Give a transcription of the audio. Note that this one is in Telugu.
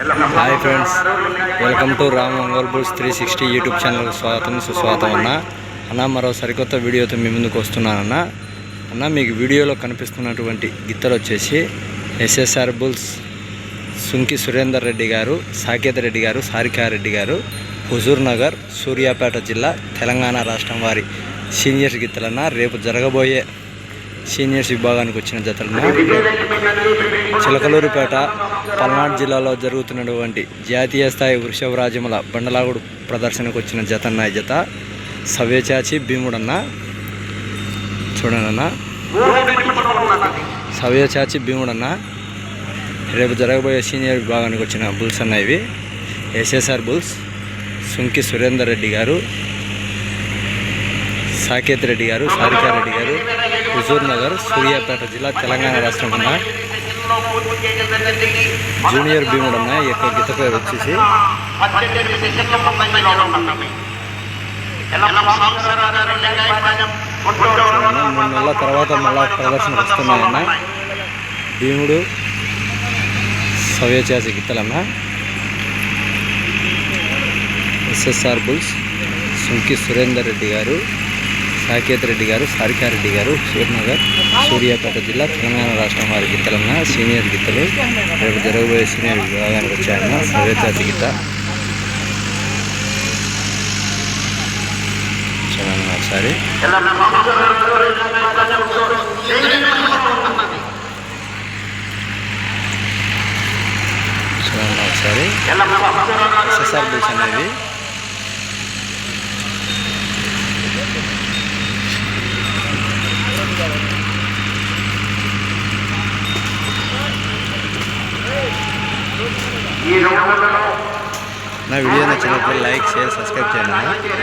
Hi friends welcome to Ram Ongole bulls three sixty YouTube ఛానల్కి స్వాగతం సుస్వాగతం అన్న. అన్న మరో సరికొత్త వీడియోతో మీ ముందుకు వస్తున్నానన్న అన్న. మీకు వీడియోలో కనిపిస్తున్నటువంటి గిత్తలు వచ్చేసి ఎస్ఎస్ఆర్ బుల్స్ సుంకి సురేందర్ రెడ్డి గారు సాకేత రెడ్డి గారు సారికారెడ్డి గారు హుజూర్ నగర్ సూర్యాపేట జిల్లా తెలంగాణ రాష్ట్రం వారి సీనియర్స్ గిత్తలన్న. రేపు జరగబోయే సీనియర్స్ విభాగానికి వచ్చిన జతలన్న. చిలకలూరుపేట పల్నాడు జిల్లాలో జరుగుతున్నటువంటి జాతీయ స్థాయి వృషభరాజముల బండలాగుడు ప్రదర్శనకు వచ్చిన జతన్న జత సవ్యచాచి భీముడన్న చూడనన్న సవ్యచాచి భీముడన్న. రేపు జరగబోయే సీనియర్ విభాగానికి వచ్చిన బుల్స్ అన్న ఇవి. ఎస్ఎస్ఆర్ బుల్స్ సుంకి సురేందర్ రెడ్డి గారు సాకేత్ రెడ్డి గారు సారికారెడ్డి గారు హుజూర్ నగర్ సూర్యాపేట జిల్లా తెలంగాణ రాష్ట్రం ఉన్న జూనియర్ భీముడు అన్న ఈ యొక్క గీత పేరు వచ్చేసి. మూడు నెలల తర్వాత మళ్ళా ప్రదర్శనకు వస్తున్నాయన్న. భీముడు సవ్యచాసి గిత్తలన్న ఎస్ఎస్ఆర్ బుల్స్ సుంకి సురేందర్ రెడ్డి గారు. సాకేత్ రెడ్డి గారు సారికారెడ్డి గారు సూర్నగర్ సూర్యాపేట జిల్లా తెలంగాణ రాష్ట్రం వారి గిత్తలన్న సీనియర్ గీతలు రేపు జరగబోయే సీనియర్ విభాగానికి వచ్చాయన్న సవ్యజాతి గీత చూడండి ఒకసారి. చూడండి ఒకసారి. ఎస్ఎస్ఆర్ బుల్స్ నా వీడియో నచ్చినప్పుడు లైక్ షేర్ సబ్స్క్రైబ్ చేయండి.